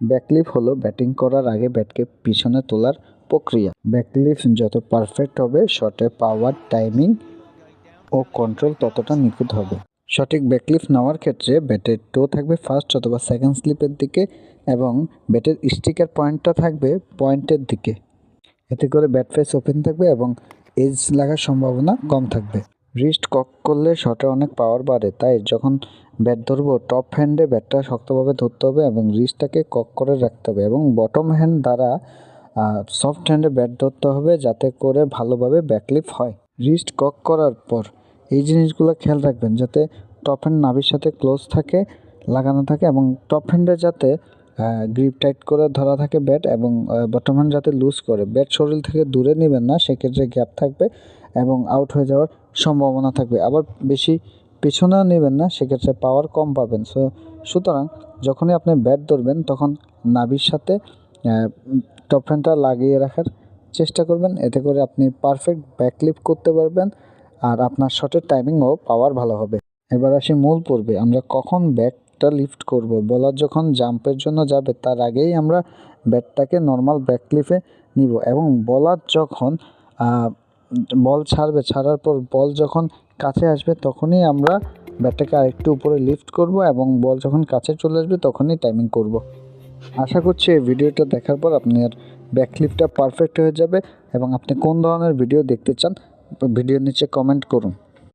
ব্যাকলিফ হলো ব্যাটিং করার আগে ব্যাটকে পিছনে তোলার প্রক্রিয়া। ব্যাকলিফ যত পারফেক্ট হবে, শটে পাওয়ার, টাইমিং ও কন্ট্রোল ততটা নিখুঁত হবে। সঠিক ব্যাকলিফ নেওয়ার ক্ষেত্রে ব্যাটের টো থাকবে ফার্স্ট অথবা সেকেন্ড স্লিপের দিকে এবং ব্যাটের স্টিকার পয়েন্টটা থাকবে পয়েন্টের দিকে। এতে করে ব্যাট ফেস ওপেন থাকবে এবং এজ লাগার সম্ভাবনা কম থাকবে। রিস্ট কক করলে শটে অনেক পাওয়ার বাড়ে। তাই যখন ব্যাট ধরবো টপ হ্যান্ডে ব্যাটটা শক্তভাবে ধরতে হবে এবং রিস্টটাকে কক করে রাখতে হবে এবং বটম হ্যান্ড দ্বারা সফট হ্যান্ডে ব্যাট ধরতে হবে যাতে করে ভালোভাবে ব্যাকলিফ হয়। রিস্ট কক করার পর এই জিনিসগুলো খেয়াল রাখবেন যাতে টপ হ্যান্ড নাভির সাথে ক্লোজ থাকে, লাগানো থাকে এবং টপ হ্যান্ডে যাতে গ্রিপ টাইট করে ধরা থাকে ব্যাট এবং বটম হ্যান্ড যাতে লুজ করে। ব্যাট শরীর থেকে দূরে নেবেন না, সেক্ষেত্রে গ্যাপ থাকবে। এবং আউট হয়ে যাওয়ার সম্ভাবনা থাকবে। আবার বেশি পেছনেও নেবেন না, সেক্ষেত্রে পাওয়ার কম পাবেন। সো সুতরাং যখনই আপনি ব্যাট ধরবেন, তখন নাভির সাথে টপ হ্যান্ডটা লাগিয়ে রাখার চেষ্টা করবেন। এতে করে আপনি পারফেক্ট ব্যাকলিপ করতে পারবেন আর আপনার শটের টাইমিংও পাওয়ার ভালো হবে। এবার আসি মূল পর্বে। আমরা কখন ব্যাকটা লিফট করব? বলার যখন জাম্পের জন্য যাবে, তার আগেই আমরা ব্যাটটাকে নর্মাল ব্যাকলিফে নিব। এবং বলার যখন বল ছাড়বে, ছাড়ার পর বল যখন কাছে আসবে তখনই আমরা ব্যাটটাকে আরেকটু উপরে লিফট করব এবং বল যখন কাছে চলে আসবে তখনই টাইমিং করব। আশা করছি এই ভিডিওটা দেখার পর আপনার ব্যাকলিফটা পারফেক্ট হয়ে যাবে এবং আপনি কোন ধরনের ভিডিও দেখতে চান, ভিডিওর নিচে কমেন্ট করুন।